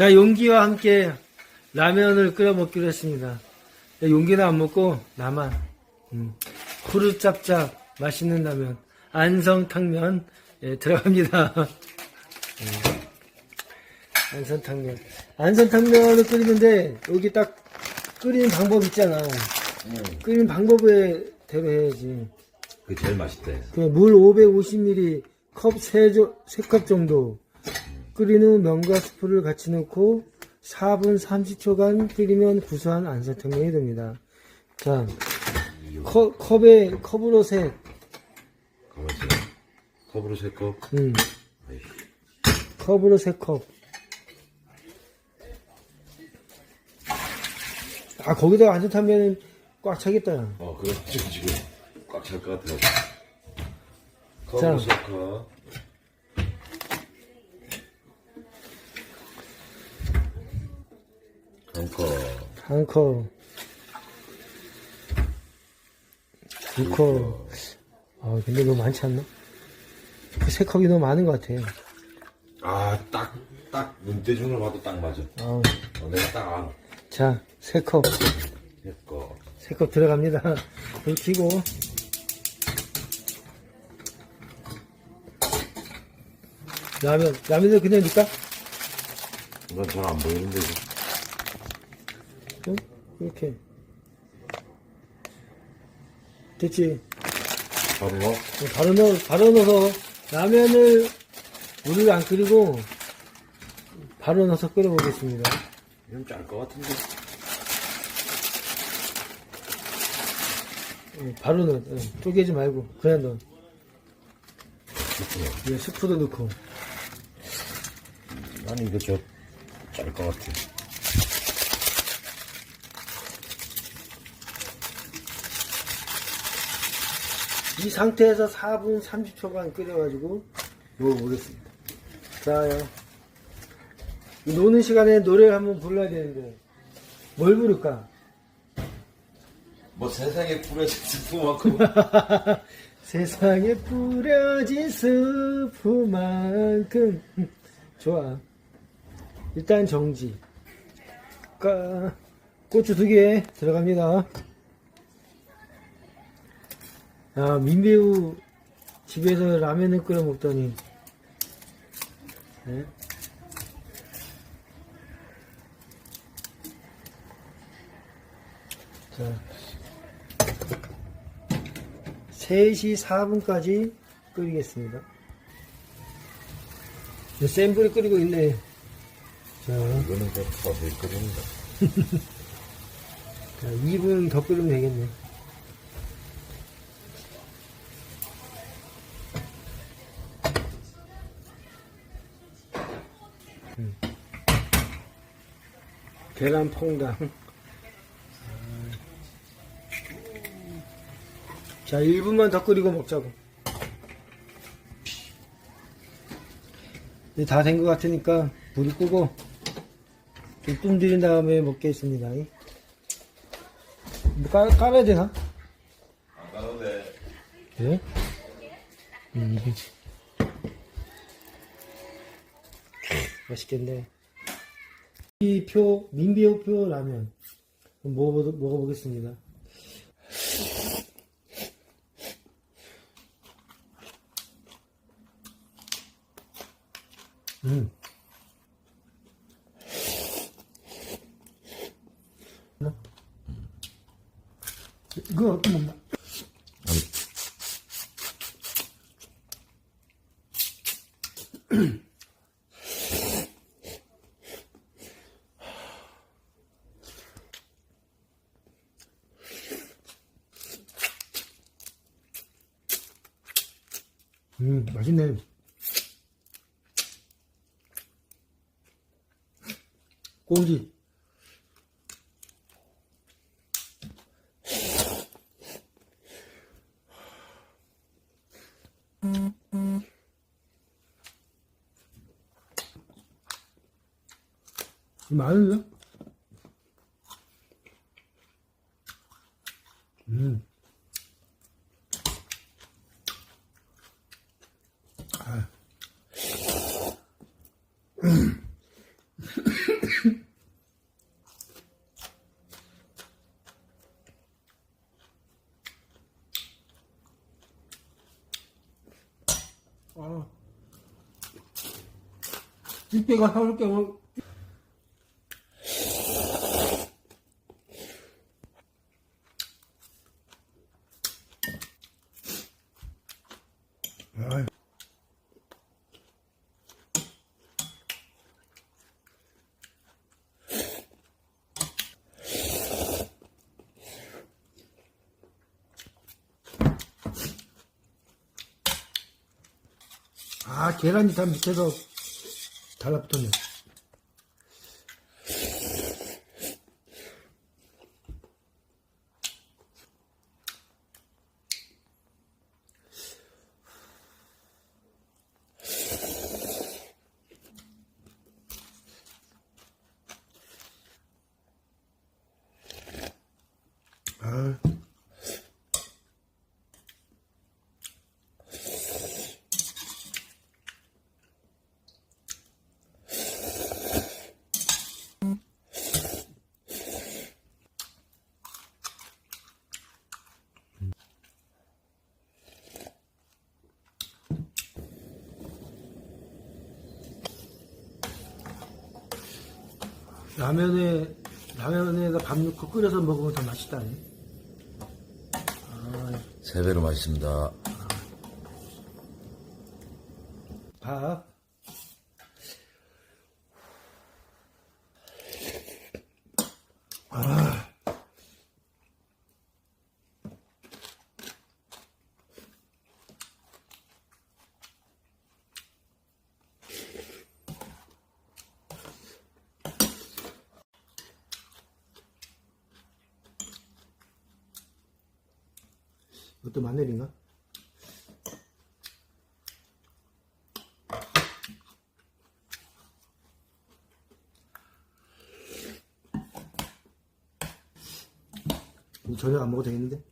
자, 용기와 함께 라면을 끓여 먹기로 했습니다. 용기는 안 먹고 나만 음, 후루짭짭 맛있는 라면 안성탕면 예, 들어갑니다. 음, 안성탕면 안성탕면을 끓이는데 여기 딱 끓이는 방법 있잖아. 끓이는 방법에 대로 해야지. 그게 제일 맛있대. 그물 550ml 컵 3컵 정도 끓인 후 면과 스프를 같이 넣고 4분 30초간 끓이면 구수한 안성탕면이 됩니다. 자, 컵, 컵에 컵으로 셋, 가만있어. 컵으로 세 컵. 음, 아이씨. 컵으로 세 컵. 아 거기다가 안성탕면은 꽉 차겠다. 야. 어, 그거 지금 지금 꽉 찰 것 같아. 자. 컵으로 세 컵. 한 컵. 한 컵, 두 컵. 아 근데 너무 많지 않나? 그세 컵이 너무 많은 것 같아. 아, 딱, 딱, 눈대중으로 봐도 딱 맞아. 아, 어, 내가 딱 알아. 자, 세 컵, 세 컵. 세컵 들어갑니다. 불 켜고. 라면, 라면을 그냥 넣을까? 이건 잘 안 보이는데, 이거. 응? 이렇게. 됐지? 바로 넣어? 바로 넣어, 바로 넣어서 라면을 물을 안 끓이고 바로 넣어서 끓여보겠습니다. 이건 짤것 같은데. 응, 바로 넣어. 응, 쪼개지 말고 그냥 넣어. 그렇구나. 예, 스프도 넣고. 나는 이거 저, 짤것 같아. 이 상태에서 4분 30초간 끓여가지고 먹어보겠습니다. 자요. 이 노는 시간에 노래를 한번 불러야 되는데 뭘 부를까? 뭐 세상에 뿌려진 스프만큼. 세상에 뿌려진 스프만큼 좋아. 일단 정지. 까 고추 두 개 들어갑니다. 아 민배우 집에서 라면을 끓여 먹더니 네? 자 3시 4분까지 끓이겠습니다. 센 불이 끓이고 있네. 자, 이거는 저 서서히 끓인다. 자 2분 더 끓이면 되겠네. 계란 퐁당. 자, 1분만 더 끓이고 먹자고. 이제 다 된 것 같으니까 불을 끄고 좀 뿜들인 다음에 먹겠습니다. 뭐 깔, 깔아야 되나? 안 가는데. 네? 음, 맛있겠네. 이표, 민비호표 라면. 먹어보, 먹어보겠습니다. 음. 이거 어떤 건가? 음, 맛있네. 꽁지. 마늘요? 아, 집게가 사올 경우 아이. 아, 계란이 다 밑에서 달라붙었네. 아, 라면에, 라면에다 밥 넣고 끓여서 먹으면 더 맛있다네. 세 배로 맛있습니다. 밥. 이것도 마늘인가? 저녁 안 먹어도 되겠는데?